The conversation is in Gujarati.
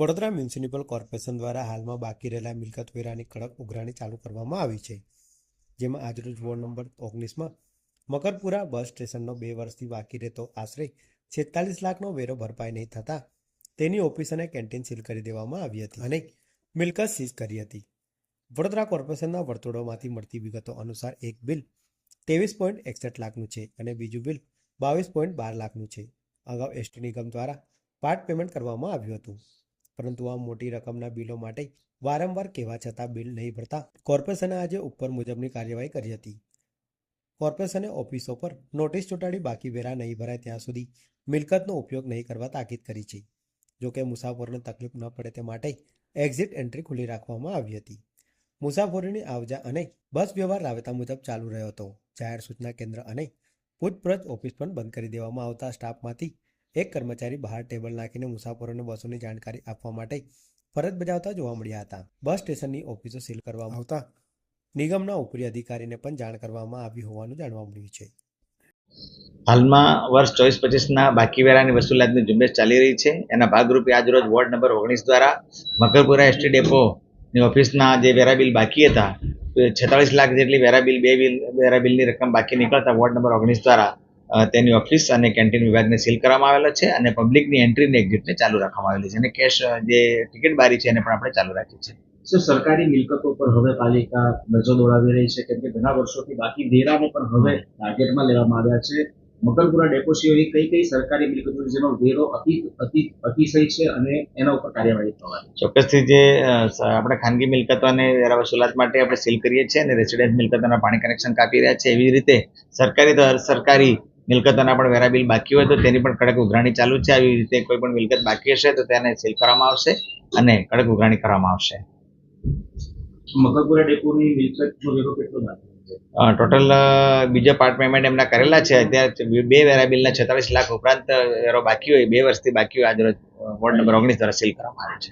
વડોદરા મ્યુનિસિપલ કોર્પોરેશન દ્વારા હાલમાં બાકી રહેલા મિલકત વેરાની કડક ઉઘરાણી ચાલુ કરવામાં આવી છે, જેમાં આજરોજ વોર્ડ નંબર ઓગણીસમાં મકરપુરા બસ સ્ટેશનનો બે વર્ષથી બાકી રહેતો આશરે છેતાલીસ લાખનો વેરો ભરપાઈ નહીં થતાં તેની ઓફિસ અને કેન્ટીન સીલ કરી દેવામાં આવી હતી અને મિલકત સીઝ કરી હતી. વડોદરા કોર્પોરેશનના વર્તુળોમાંથી મળતી વિગતો અનુસાર એક બિલ ત્રેવીસ પોઈન્ટ એકસઠ લાખનું છે અને બીજું બિલ બાવીસ પોઈન્ટ બાર લાખનું છે. અગાઉ એસટી નિગમ દ્વારા પાર્ટ પેમેન્ટ કરવામાં આવ્યું હતું. પરંતુ આ મોટી રકમના બિલો માટે વારંવાર કહેવા છતાં બિલ નહીં ભરતા કોર્પોરેશને આજે ઉપર મુજબની કાર્યવાહી કરી હતી. કોર્પોરેશને ઓફિસો પર નોટિસ ચોંટાડી બાકી વેરા નહીં ભરાય ત્યાં સુધી મિલકતનો ઉપયોગ નહીં કરવા તાકીદ કરી છે. જોકે મુસાફરોને તકલીફ ન પડે તે માટે એક્ઝિટ એન્ટ્રી ખુલ્લી રાખવામાં આવી હતી. મુસાફરોની આવજા અને બસ વ્યવહાર રાબેતા મુજબ ચાલુ રહ્યો હતો. જાહેર સૂચના કેન્દ્ર અને પૂછપરછ ઓફિસ પણ બંધ કરી દેવામાં આવતા સ્ટાફમાંથી એક કર્મચારી બહાર ટેબલ નાખીને મુસાફરોને બસોની જાણકારી આપવા માટે ફરજ બજાવતા જોવા મળ્યા હતા. બસ સ્ટેશનની ઓફિસો સીલ કરવામાં આવતા નિગમના ઉપરી અધિકારીને પણ જાણ કરવામાં આવી હોવાનું જાણવા મળ્યું છે. હાલમાં વર્ષ ચોવીસ પચીસના બાકી વેરાની વસૂલાતની ઝુંબેશ ચાલી રહી છે. એના ભાગરૂપે આજરોજ વોર્ડ નંબર ઓગણીસ દ્વારા મકરપુરા એસટી ડેપોની ઓફિસના જે વેરા બિલ બાકી હતા છેતાળીસ લાખ જેટલી વેરા બિલ, બે બિલ, વેરા બિલની રકમ બાકી નીકળતા વોર્ડ નંબર ઓગણીસ દ્વારા તેની ઓફિસ અને કેન્ટીન વિભાગને સીલ કરવામાં આવેલો છે અને પબ્લિકની એન્ટ્રી અને એક્ઝિટને ચાલુ રાખવામાં આવેલી છે. અને કેશ જે ટિકિટ બારી છે એને પણ આપણે ચાલુ રાખી છે. સર સરકારી મિલકતો પર હવે પાલિકા નજર દોડાવી રહી છે કેમ કે ઘણા વર્ષોથી બાકી વેરાને પણ હવે ટાર્ગેટમાં લેવામાં આવ્યા છે. મકરપુરા ડેપો સિવાય કઈ કઈ સરકારી મિલકતો છે જેનો વેરો અતિ અતિ અતિશય છે અને એના ઉપર કાર્યવાહી થવાની ચોક્કસથી જે આપણે ખાનગી મિલકતોને વેરા વસૂલાત માટે આપણે સીલ કરીએ છીએ અને રેસિડેન્ટ મિલકતોના પાણી કનેક્શન કાપી રહ્યા છે. એવી રીતે સરકારી સરકારી મિલકતોના પણ વેરા બિલ બાકી હોય તો તેની પણ કડક ઉઘરાણી ચાલુ છે. આવી રીતે કોઈ પણ મિલકત બાકી હશે તો તેને સીલ કરવામાં આવશે અને કડક ઉઘરાણી કરવામાં આવશે. મકરપુરા ડેપોની મિલકતનો વેરો કેટલો ટોટલ બીજા પાર્ટ પેમેન્ટ એમના કરેલા છે. અત્યારે બે વેરા બિલના છેતાલીસ લાખ ઉપરાંત વેરો બાકી હોય બે વર્ષથી બાકી હોય. આજરોજ વોર્ડ નંબર ઓગણીસ દ્વારા સીલ કરવામાં આવે છે.